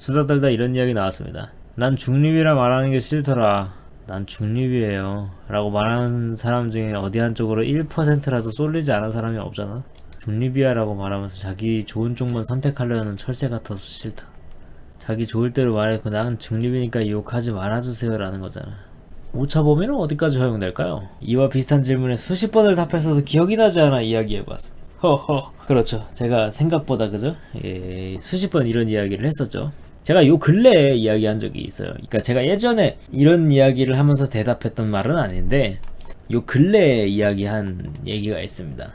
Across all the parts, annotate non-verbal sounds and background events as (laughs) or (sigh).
수다 떨다 이런 이야기 나왔습니다. 난 중립이라 말하는 게 싫더라. 난 중립이에요. 라고 말하는 사람 중에 어디 한쪽으로 1%라도 쏠리지 않은 사람이 없잖아. 중립이야 라고 말하면서 자기 좋은 쪽만 선택하려는 철새 같아서 싫다. 자기 좋을 대로 말해고 난 중립이니까 욕하지 말아주세요 라는 거잖아. 오차 범위는 어디까지 허용될까요? 이와 비슷한 질문에 수십 번을 답했어도 기억이 나지 않아 이야기해봤습니다. 허허. 그렇죠. 제가 생각보다 그죠? 예, 수십 번 이런 이야기를 했었죠. 제가 요 근래에 이야기한 적이 있어요. 그러니까 제가 예전에 이런 이야기를 하면서 대답했던 말은 아닌데 요 근래에 이야기한 얘기가 있습니다.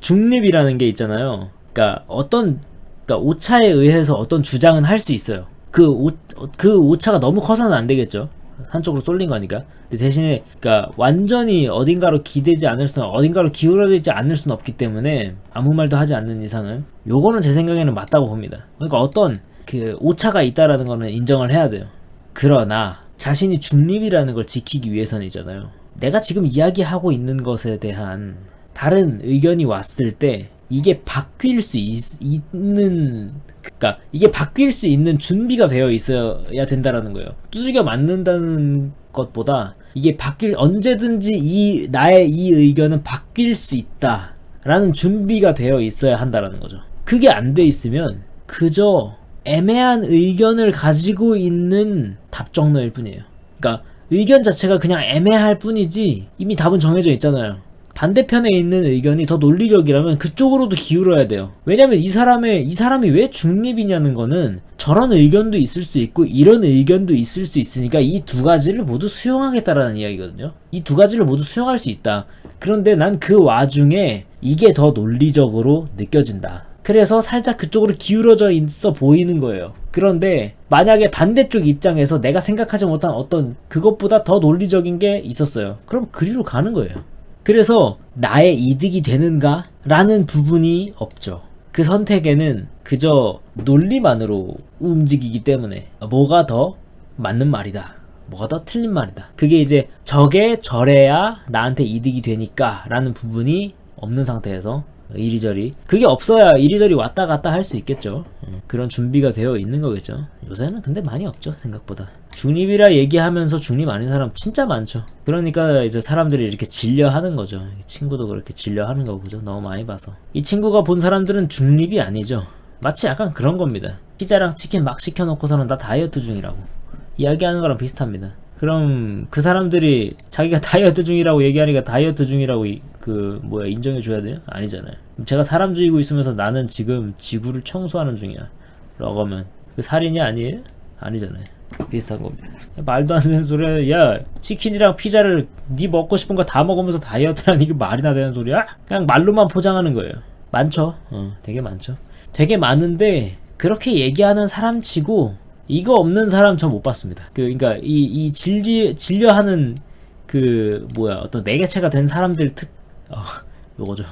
중립이라는 게 있잖아요. 그러니까 어떤 그러니까 오차에 의해서 어떤 주장은 할 수 있어요. 그, 오, 그 오차가 너무 커서는 안 되겠죠. 한쪽으로 쏠린 거니까. 근데 대신에, 그니까, 완전히 어딘가로 기대지 않을 수는, 어딘가로 기울어져 있지 않을 수는 없기 때문에, 아무 말도 하지 않는 이상은, 요거는 제 생각에는 맞다고 봅니다. 그러니까 어떤, 그, 오차가 있다라는 거는 인정을 해야 돼요. 그러나, 자신이 중립이라는 걸 지키기 위해서는이잖아요. 내가 지금 이야기하고 있는 것에 대한 다른 의견이 왔을 때, 이게 바뀔 수 있, 있는 그니까 이게 바뀔 수 있는 준비가 되어 있어야 된다라는 거예요. 두들겨 맞는다는 것보다 이게 바뀔 언제든지 이 나의 이 의견은 바뀔 수 있다라는 준비가 되어 있어야 한다라는 거죠. 그게 안 돼 있으면 그저 애매한 의견을 가지고 있는 답정너일 뿐이에요. 그러니까 의견 자체가 그냥 애매할 뿐이지 이미 답은 정해져 있잖아요. 반대편에 있는 의견이 더 논리적이라면 그쪽으로도 기울어야 돼요. 왜냐면 이 사람의, 이 사람이 왜 중립이냐는 거는 저런 의견도 있을 수 있고 이런 의견도 있을 수 있으니까 이 두 가지를 모두 수용하겠다라는 이야기거든요. 이 두 가지를 모두 수용할 수 있다. 그런데 난 그 와중에 이게 더 논리적으로 느껴진다. 그래서 살짝 그쪽으로 기울어져 있어 보이는 거예요. 그런데 만약에 반대쪽 입장에서 내가 생각하지 못한 어떤 그것보다 더 논리적인 게 있었어요. 그럼 그리로 가는 거예요. 그래서 나의 이득이 되는가? 라는 부분이 없죠. 그 선택에는 그저 논리만으로 움직이기 때문에 뭐가 더 맞는 말이다. 뭐가 더 틀린 말이다. 그게 이제 저게 저래야 나한테 이득이 되니까 라는 부분이 없는 상태에서 이리저리 그게 없어야 이리저리 왔다 갔다 할 수 있겠죠. 음, 그런 준비가 되어 있는 거겠죠. 요새는 근데 많이 없죠 생각보다. 중립이라 얘기하면서 중립 아닌 사람 진짜 많죠. 그러니까 이제 사람들이 이렇게 질려하는 거죠. 친구도 그렇게 질려하는 거고죠. 너무 많이 봐서. 이 친구가 본 사람들은 중립이 아니죠. 마치 약간 그런 겁니다. 피자랑 치킨 막 시켜놓고서는 나 다이어트 중이라고 이야기하는 거랑 비슷합니다. 그럼 그 사람들이 자기가 (laughs) 다이어트 중이라고 얘기하니까 다이어트 중이라고 이, 그 뭐야 인정해 줘야 돼요? 아니잖아요. 제가 사람 죽이고 있으면서 나는 지금 지구를 청소하는 중이야. 라고 하면 그 살인이 아니에요? 아니잖아요. 비슷한 겁니다. 말도 안 되는 소리야. 야 치킨이랑 피자를 네 먹고 싶은 거 다 먹으면서 다이어트라는 이게 말이나 되는 소리야? 그냥 말로만 포장하는 거예요. 많죠. 어, 되게 많죠. 되게 많은데 그렇게 얘기하는 사람 치고 이거 없는 사람 저못 봤습니다. 그, 그니까, 이, 이 진리, 진료하는, 그, 뭐야, 어떤 매개체가 된 사람들 특, 어, 요거죠.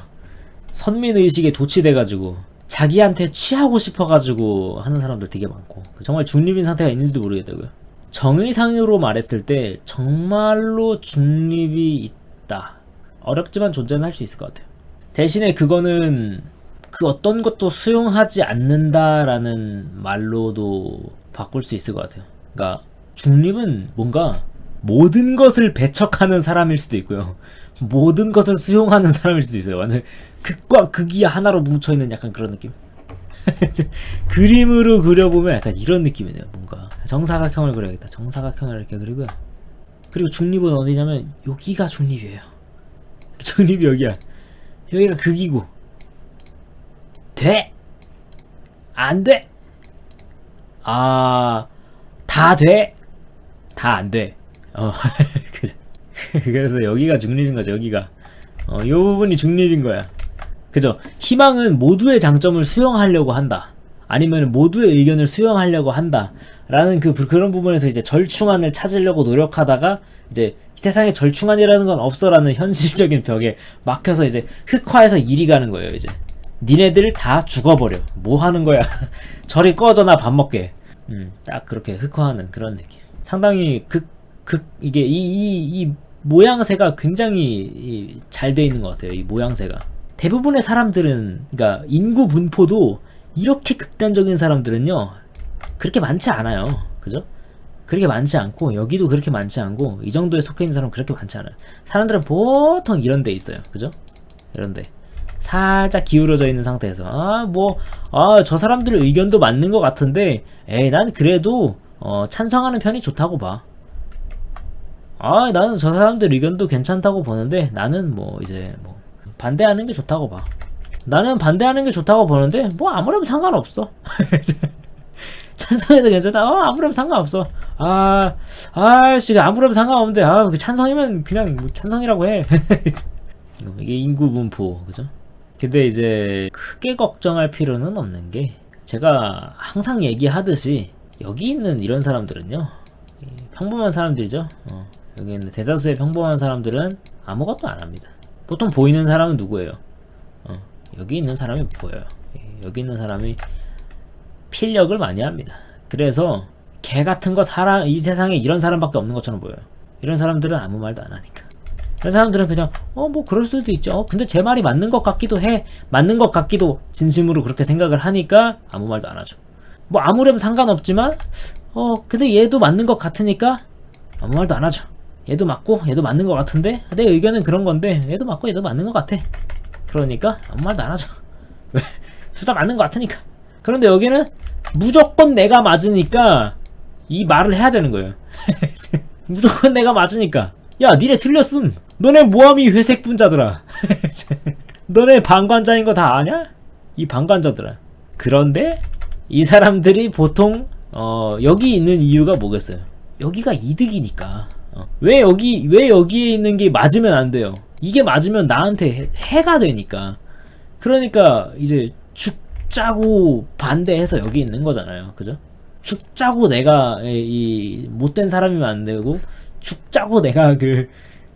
선민의식에 도취돼가지고, 자기한테 취하고 싶어가지고 하는 사람들 되게 많고, 정말 중립인 상태가 있는지도 모르겠다고요. 정의상으로 말했을 때, 정말로 중립이 있다. 어렵지만 존재는 할 수 있을 것 같아요. 대신에 그거는, 그 어떤 것도 수용하지 않는다라는 말로도 바꿀 수 있을 것 같아요. 그러니까 중립은 뭔가 모든 것을 배척하는 사람일 수도 있고요. 모든 것을 수용하는 사람일 수도 있어요. 완전 극과 극이 하나로 뭉쳐 있는 약간 그런 느낌. (laughs) 그림으로 그려보면 약간 이런 느낌이네요. 뭔가 정사각형을 그려야겠다. 정사각형을 이렇게 그리고요. 그리고 중립은 어디냐면 여기가 중립이에요. (laughs) 중립이 여기야. 여기가 극이고 돼? 안 돼? 아, 다 돼? 다 안 돼. 어, (laughs) (laughs) 그래서 여기가 중립인 거죠, 여기가. 어, 요 부분이 중립인 거야. 그죠? 희망은 모두의 장점을 수용하려고 한다. 아니면 모두의 의견을 수용하려고 한다. 라는 그, 그런 부분에서 이제 절충안을 찾으려고 노력하다가, 이제 세상에 절충안이라는 건 없어라는 (laughs) 현실적인 벽에 막혀서 이제 흑화해서 이리 가는 거예요, 이제. 니네들 다 죽어버려. 뭐 하는 거야? (laughs) 저리 꺼져나 밥 먹게. 음, 딱 그렇게 흑화하는 그런 느낌. 상당히 극, 극, 이게 이, 이, 이 모양새가 굉장히 잘 돼 있는 것 같아요. 이 모양새가. 대부분의 사람들은, 그러니까 인구 분포도 이렇게 극단적인 사람들은요, 그렇게 많지 않아요. 그죠? 그렇게 많지 않고 여기도 그렇게 많지 않고 이 정도에 속해 있는 사람은 그렇게 많지 않아요. 사람들은 보통 이런 데 있어요. 그죠? 이런 데. 살짝 기울어져 있는 상태에서 아 뭐 아 저 사람들의 의견도 맞는 것 같은데 에이 난 그래도 어, 찬성하는 편이 좋다고 봐. 아 나는 저 사람들 의견도 괜찮다고 보는데 나는 뭐 이제 뭐 반대하는 게 좋다고 봐. 나는 반대하는 게 좋다고 보는데 뭐 아무래도 상관없어. (laughs) 찬성해도 괜찮다. 어, 아무래도 상관없어. 아, 아, 씨, 아무래도 상관없는데, 아, 그 찬성이면 그냥 뭐 찬성이라고 해. (laughs) 이게 인구 분포, 그죠? 근데 이제 크게 걱정할 필요는 없는 게, 제가 항상 얘기하듯이, 여기 있는 이런 사람들은요, 이 평범한 사람들이죠. 어, 여기 있는 대다수의 평범한 사람들은 아무것도 안 합니다. 보통 보이는 사람은 누구예요? 어, 여기 있는 사람이 보여요. 예, 여기 있는 사람이 필력을 많이 합니다. 그래서 개 같은 거 사람 이 세상에 이런 사람밖에 없는 것처럼 보여요. 이런 사람들은 아무 말도 안 하니까. 이런 사람들은 그냥 어 뭐 그럴 수도 있죠. 어, 근데 제 말이 맞는 것 같기도 해. 맞는 것 같기도 진심으로 그렇게 생각을 하니까 아무 말도 안 하죠. 뭐 아무렴 상관없지만 어 근데 얘도 맞는 것 같으니까 아무 말도 안 하죠. 얘도 맞고 얘도 맞는 것 같은데 내 의견은 그런 건데 얘도 맞고 얘도 맞는 것 같아. 그러니까 아무 말도 안 하죠. (laughs) 왜? 수다 맞는 것 같으니까. 그런데 여기는 무조건 내가 맞으니까 이 말을 해야 되는 거예요. (laughs) 무조건 내가 맞으니까. 야, 니네 틀렸음. 너네 모함이 회색 분자들아. (laughs) 너네 방관자인 거 다 아냐? 이 방관자들아. 그런데 이 사람들이 보통 어, 여기 있는 이유가 뭐겠어요? 여기가 이득이니까. 어. 왜 여기 왜 여기에 있는 게 맞으면 안 돼요? 이게 맞으면 나한테 해- 해가 되니까. 그러니까 이제 죽자고 반대해서 여기 있는 거잖아요. 그죠? 죽자고 내가 이 못된 사람이면 안 되고 죽자고 내가 그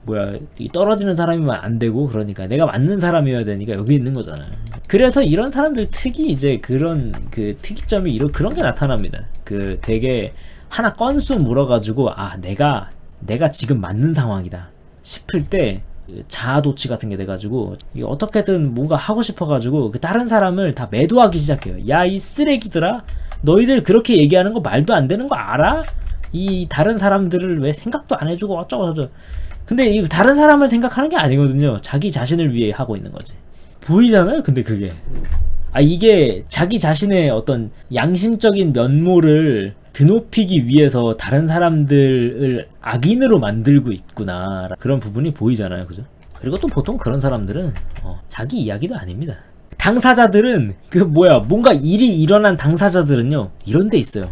뭐야 이 떨어지는 사람이면 안 되고 그러니까 내가 맞는 사람이어야 되니까 여기 있는 거잖아요. 그래서 이런 사람들 특이 이제 그런 그 특이점이 이런 그런 게 나타납니다. 그 되게 하나 건수 물어가지고 아 내가 내가 지금 맞는 상황이다 싶을 때그 자아 도취 같은 게 돼가지고 어떻게든 뭔가 하고 싶어가지고 그 다른 사람을 다 매도하기 시작해요. 야 이 쓰레기들아, 너희들 그렇게 얘기하는 거 말도 안 되는 거 알아? 이 다른 사람들을 왜 생각도 안 해주고 어쩌고 저쩌고. 근데 이 다른 사람을 생각하는 게 아니거든요. 자기 자신을 위해 하고 있는 거지. 보이잖아요. 근데 그게 아 이게 자기 자신의 어떤 양심적인 면모를 드높이기 위해서 다른 사람들을 악인으로 만들고 있구나 그런 부분이 보이잖아요 그죠? 그리고 또 보통 그런 사람들은 어, 자기 이야기도 아닙니다. 당사자들은 그 뭐야 뭔가 일이 일어난 당사자들은요 이런 데 있어요.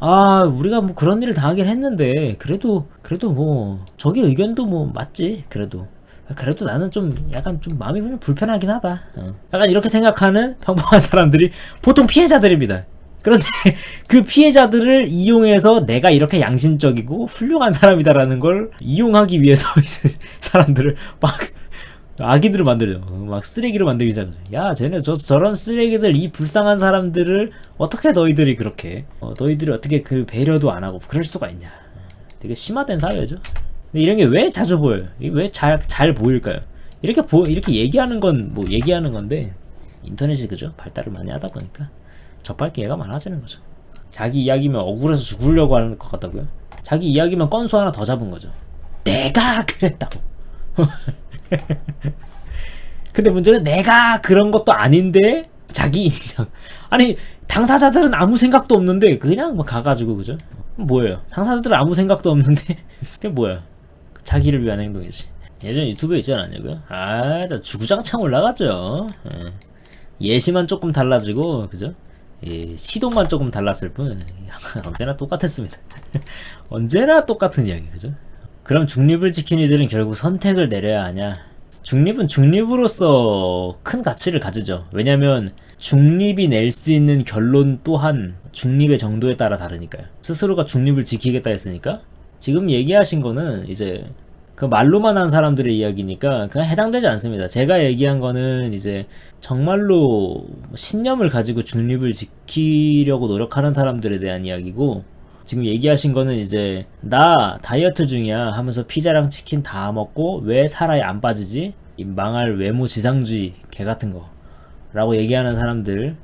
아 우리가 뭐 그런 일을 당하긴 했는데 그래도 그래도 뭐 저기 의견도 뭐 맞지 그래도 그래도 나는 좀 약간 좀 마음이 좀 불편하긴 하다. 어. 약간 이렇게 생각하는 평범한 사람들이 보통 피해자들입니다. 그런데 (laughs) 그 피해자들을 이용해서 내가 이렇게 양심적이고 훌륭한 사람이다라는 걸 이용하기 위해서 (laughs) 사람들을 막 아기들을 만들죠. 어, 막 쓰레기로 만들기 시작하죠. 야, 쟤네 저 저런 쓰레기들 이 불쌍한 사람들을 어떻게 너희들이 그렇게 어, 너희들이 어떻게 그 배려도 안 하고 그럴 수가 있냐. 되게 심화된 사회죠. 이런 게 왜 자주 보여요? 왜잘잘 보일까요? 이렇게 보 이렇게 얘기하는 건 뭐 얘기하는 건데 인터넷이 그죠 발달을 많이 하다 보니까 접할 기회가 많아지는 거죠. 자기 이야기면 억울해서 죽으려고 하는 것 같다고요? 자기 이야기면 건수 하나 더 잡은 거죠. 내가 그랬다고. (laughs) 근데 문제는 내가 그런 것도 아닌데 자기 인정. 아니 당사자들은 아무 생각도 없는데 그냥 뭐 가가지고 그죠? 뭐예요? 당사자들은 아무 생각도 없는데 (laughs) 그게 뭐야? 자기를 위한 행동이지. 예전 유튜브에 있지 않았냐고요? 아, 저 주구장창 올라갔죠. 예. 예시만 조금 달라지고 그죠? 예, 시도만 조금 달랐을 뿐 (laughs) 언제나 똑같았습니다. (laughs) 언제나 똑같은 이야기 그죠? 그럼 중립을 지킨 이들은 결국 선택을 내려야 하냐? 중립은 중립으로서 큰 가치를 가지죠. 왜냐면 중립이 낼 수 있는 결론 또한 중립의 정도에 따라 다르니까요. 스스로가 중립을 지키겠다 했으니까 지금 얘기하신 거는 이제 그 말로만 한 사람들의 이야기니까 그냥 해당되지 않습니다. 제가 얘기한 거는 이제 정말로 신념을 가지고 중립을 지키려고 노력하는 사람들에 대한 이야기고 지금 얘기하신 거는 이제 나 다이어트 중이야 하면서 피자랑 치킨 다 먹고 왜 살아야 안 빠지지? 이 망할 외모 지상주의 개 같은 거 라고 얘기하는 사람들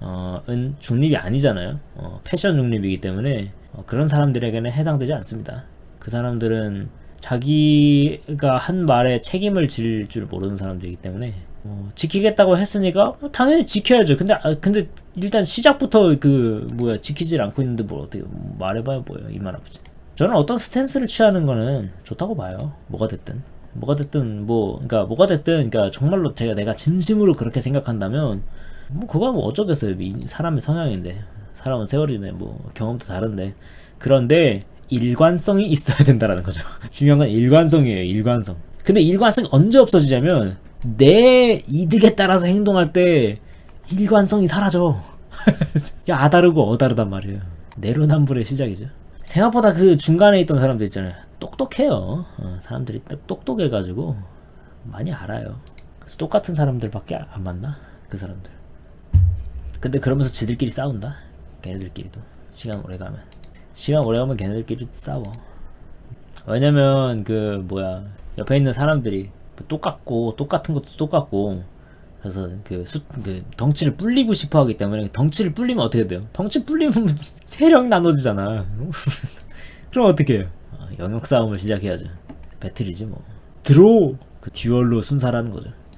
어, 은 중립이 아니잖아요. 어, 패션 중립이기 때문에 어, 그런 사람들에게는 해당되지 않습니다. 그 사람들은 자기가 한 말에 책임을 질 줄 모르는 사람들이기 때문에 어, 지키겠다고 했으니까 어, 당연히 지켜야죠. 근데 아, 근데 일단 시작부터 그 뭐야 지키질 않고 있는데 뭘 어떻게 말해봐야 뭐예요 이말 아버지. 저는 어떤 스탠스를 취하는 거는 좋다고 봐요. 뭐가 됐든. 뭐가 됐든 뭐 그러니까 뭐가 됐든 그러니까 정말로 제가 내가 진심으로 그렇게 생각한다면 뭐 그거 뭐 어쩌겠어요. 이 사람의 성향인데. 사람은 세월이네 뭐 경험도 다른데. 그런데 일관성이 있어야 된다라는 거죠. (laughs) 중요한 건 일관성이에요. 일관성. 근데 일관성이 언제 없어지냐면 내 이득에 따라서 행동할 때 일관성이 사라져. (laughs) 야 아다르고 어다르단 말이에요. 내로남불의 시작이죠. 생각보다 그 중간에 있던 사람들 있잖아요. 똑똑해요. 어, 사람들이 똑- 똑똑해가지고 많이 알아요. 그래서 똑같은 사람들밖에 안 만나 그 사람들. 근데 그러면서 지들끼리 싸운다. 걔네들끼리도 시간 오래 가면 시간 오래 가면 걔네들끼리 싸워. 왜냐면 그 뭐야 옆에 있는 사람들이 똑같고 똑같은 것도 똑같고 그래서 그, 수, 그 덩치를 불리고 싶어 하기 때문에 덩치를 불리면 어떻게 돼요? 덩치 불리면 (laughs) 세력 나눠지잖아. (laughs) 그럼 어떻게 해요? 어, 영역 싸움을 시작해야죠. 배틀이지 뭐. 드로우 그 듀얼로 순사라는 거죠.